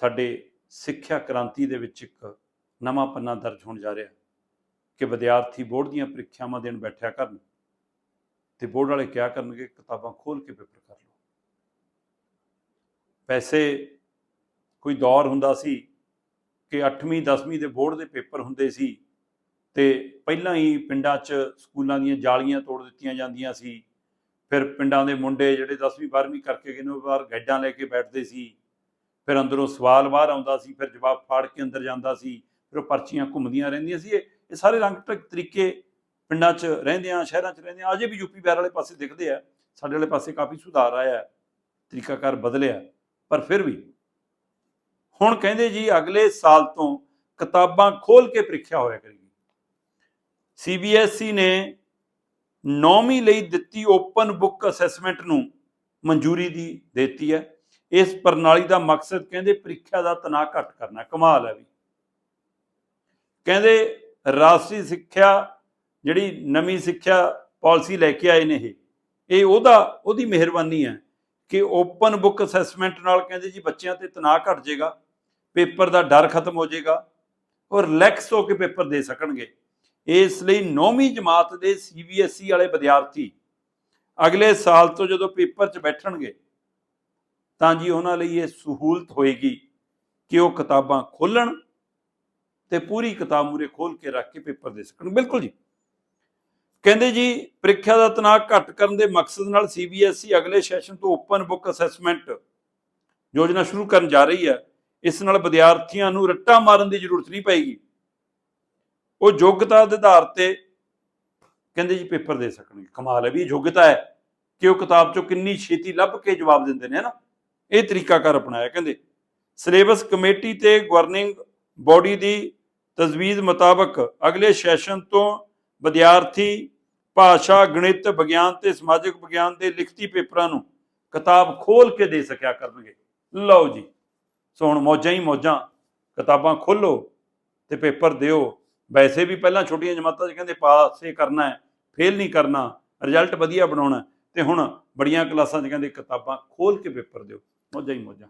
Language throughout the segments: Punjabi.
ਸਾਡੇ ਸਿੱਖਿਆ ਕ੍ਰਾਂਤੀ ਦੇ ਵਿੱਚ ਇੱਕ ਨਵਾਂ ਪੰਨਾ ਦਰਜ ਹੋਣ ਜਾ ਰਿਹਾ ਕਿ ਵਿਦਿਆਰਥੀ ਬੋਰਡ ਦੀਆਂ ਪ੍ਰੀਖਿਆਵਾਂ ਦੇਣ ਬੈਠਿਆ ਕਰਨ ਤੇ ਬੋਰਡ ਵਾਲੇ ਕਿਹਾ ਕਰਨਗੇ, ਕਿਤਾਬਾਂ ਖੋਲ ਕੇ ਪੇਪਰ ਕਰ ਲਓ। ਵੈਸੇ ਕੋਈ ਦੌਰ ਹੁੰਦਾ ਸੀ ਕਿ 8ਵੀਂ 10ਵੀਂ ਦੇ ਬੋਰਡ ਦੇ ਪੇਪਰ ਹੁੰਦੇ ਸੀ ਤੇ ਪਹਿਲਾਂ ਹੀ ਪਿੰਡਾਂ 'ਚ ਸਕੂਲਾਂ ਦੀਆਂ ਜਾਲੀਆਂ ਤੋੜ ਦਿੱਤੀਆਂ ਜਾਂਦੀਆਂ ਸੀ। ਫਿਰ ਪਿੰਡਾਂ ਦੇ ਮੁੰਡੇ ਜਿਹੜੇ 10ਵੀਂ 12ਵੀਂ ਕਰਕੇ ਗਏ ਨੇ, ਉਹ ਬਾਹਰ ਗੈਡਾਂ ਲੈ ਕੇ ਬੈਠਦੇ ਸੀ। ਫਿਰ ਅੰਦਰੋਂ ਸਵਾਲ ਬਾਹਰ ਆਉਂਦਾ ਸੀ, ਫਿਰ ਜਵਾਬ ਫਾੜ ਕੇ ਅੰਦਰ ਜਾਂਦਾ ਸੀ, ਫਿਰ ਉਹ ਪਰਚੀਆਂ ਘੁੰਮਦੀਆਂ ਰਹਿੰਦੀਆਂ ਸੀ। ਇਹ ਸਾਰੇ ਰੰਗ ਢੰਗ ਤਰੀਕੇ ਪਿੰਡਾਂ 'ਚ ਰਹਿੰਦੇ ਆ, ਸ਼ਹਿਰਾਂ 'ਚ ਰਹਿੰਦੇ ਰਹਿੰਦਿਆਂ ਅਜੇ ਵੀ ਯੂਪੀ ਬਿਹਾਰ ਵਾਲੇ ਪਾਸੇ ਦਿਖਦੇ ਆ। ਸਾਡੇ ਵਾਲੇ ਪਾਸੇ ਕਾਫੀ ਸੁਧਾਰ ਆਇਆ, ਤਰੀਕਾਕਾਰ ਬਦਲਿਆ। ਪਰ ਫਿਰ ਵੀ ਹੁਣ ਕਹਿੰਦੇ ਜੀ, ਅਗਲੇ ਸਾਲ ਤੋਂ ਕਿਤਾਬਾਂ ਖੋਲ ਕੇ ਪ੍ਰੀਖਿਆ ਹੋਇਆ ਕਰੇਗੀ। ਸੀਬੀਐਸਈ ਨੇ 9ਵੀਂ ਲਈ ਦਿੱਤੀ ਓਪਨ ਬੁੱਕ ਅਸੈਸਮੈਂਟ ਨੂੰ ਮਨਜ਼ੂਰੀ ਦੀ ਦਿੱਤੀ ਹੈ। ਇਸ ਪ੍ਰਣਾਲੀ ਦਾ ਮਕਸਦ ਕਹਿੰਦੇ ਪ੍ਰੀਖਿਆ ਦਾ ਤਣਾਅ ਘੱਟ ਕਰਨਾ, ਕਮਾਲ ਹੈ ਵੀ। ਕਹਿੰਦੇ ਰਾਸ਼ਟਰੀ ਸਿੱਖਿਆ ਜਿਹੜੀ ਨਵੀਂ ਸਿੱਖਿਆ ਪਾਲਿਸੀ ਲੈ ਕੇ ਆਏ ਨੇ ਇਹ ਇਹ ਉਹਦਾ, ਉਹਦੀ ਮਿਹਰਬਾਨੀ ਹੈ ਕਿ ਓਪਨ ਬੁੱਕ ਅਸੈਸਮੈਂਟ ਨਾਲ ਕਹਿੰਦੇ ਜੀ ਬੱਚਿਆਂ ਤੇ ਤਣਾਅ ਘਟ ਜਾਏਗਾ, ਪੇਪਰ ਦਾ ਡਰ ਖਤਮ ਹੋ ਜਾਏਗਾ ਔਰ ਰਿਲੈਕਸ ਹੋ ਕੇ ਪੇਪਰ ਦੇ ਸਕਣਗੇ। ਇਸ ਲਈ 9ਵੀਂ ਜਮਾਤ ਦੇ ਸੀਬੀਐਸਈ ਵਾਲੇ ਵਿਦਿਆਰਥੀ ਅਗਲੇ ਸਾਲ ਤੋਂ ਜਦੋਂ ਪੇਪਰ 'ਚ ਬੈਠਣਗੇ ਤਾਂ ਜੀ ਉਹਨਾਂ ਲਈ ਇਹ ਸਹੂਲਤ ਹੋਏਗੀ ਕਿ ਉਹ ਕਿਤਾਬਾਂ ਖੋਲਣ ਤੇ ਪੂਰੀ ਕਿਤਾਬ ਮੂਰੇ ਖੋਲ ਕੇ ਰੱਖ ਕੇ ਪੇਪਰ ਦੇ ਸਕਣ। ਬਿਲਕੁਲ ਜੀ। ਕਹਿੰਦੇ ਜੀ, ਪ੍ਰੀਖਿਆ ਦਾ ਤਣਾਅ ਘੱਟ ਕਰਨ ਦੇ ਮਕਸਦ ਨਾਲ ਸੀਬੀਐਸਈ ਅਗਲੇ ਸੈਸ਼ਨ ਤੋਂ ਓਪਨ ਬੁੱਕ ਅਸੈਸਮੈਂਟ ਯੋਜਨਾ ਸ਼ੁਰੂ ਕਰਨ ਜਾ ਰਹੀ ਹੈ। ਇਸ ਨਾਲ ਵਿਦਿਆਰਥੀਆਂ ਨੂੰ ਰੱਟਾ ਮਾਰਨ ਦੀ ਜ਼ਰੂਰਤ ਨਹੀਂ ਪਏਗੀ। ਉਹ ਯੋਗਤਾ ਦੇ ਆਧਾਰ ਤੇ ਕਹਿੰਦੇ ਜੀ ਪੇਪਰ ਦੇ ਸਕਣਗੇ। ਕਮਾਲ ਹੈ ਵੀ ਯੋਗਤਾ ਹੈ ਕਿ ਉਹ ਕਿਤਾਬ ਚੋਂ ਕਿੰਨੀ ਛੇਤੀ ਲੱਭ ਕੇ ਜਵਾਬ ਦਿੰਦੇ ਨੇ ਹਨਾ ਇਹ ਤਰੀਕਾਕਾਰ ਅਪਣਾਇਆ। ਕਹਿੰਦੇ ਸਿਲੇਬਸ ਕਮੇਟੀ ਤੇ ਗਵਰਨਿੰਗ ਬੋਡੀ ਦੀ ਤਜਵੀਜ਼ ਮੁਤਾਬਕ ਅਗਲੇ ਸੈਸ਼ਨ ਤੋਂ ਵਿਦਿਆਰਥੀ ਭਾਸ਼ਾ ਗਣਿਤ ਵਿਗਿਆਨ ਤੇ ਸਮਾਜਿਕ ਵਿਗਿਆਨ ਦੇ ਲਿਖਤੀ ਪੇਪਰਾਂ ਨੂੰ ਕਿਤਾਬ ਖੋਲ ਕੇ ਦੇ ਸਕਿਆ ਕਰਨਗੇ। ਲਓ ਜੀ ਸੋ ਹੁਣ ਮੌਜਾਂ ਹੀ ਮੌਜਾਂ ਕਿਤਾਬਾਂ ਖੋਲੋ ਤੇ ਪੇਪਰ ਦਿਓ। ਵੈਸੇ ਵੀ ਪਹਿਲਾਂ ਛੋਟੀਆਂ ਜਮਾਤਾਂ 'ਚ ਕਹਿੰਦੇ ਪਾਸੇ ਕਰਨਾ ਹੈ ਫੇਲ ਨਹੀਂ ਕਰਨਾ ਰਿਜ਼ਲਟ ਵਧੀਆ ਬਣਾਉਣਾ ਹੈ, ਤੇ ਹੁਣ ਬੜੀਆਂ ਕਲਾਸਾਂ 'ਚ ਕਹਿੰਦੇ ਕਿਤਾਬਾਂ ਖੋਲ ਕੇ ਪੇਪਰ ਦਿਓ। ਮੌਜਾਂ ਹੀ ਮੌਜਾਂ।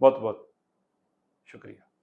ਬਹੁਤ ਬਹੁਤ ਸ਼ੁਕਰੀਆ।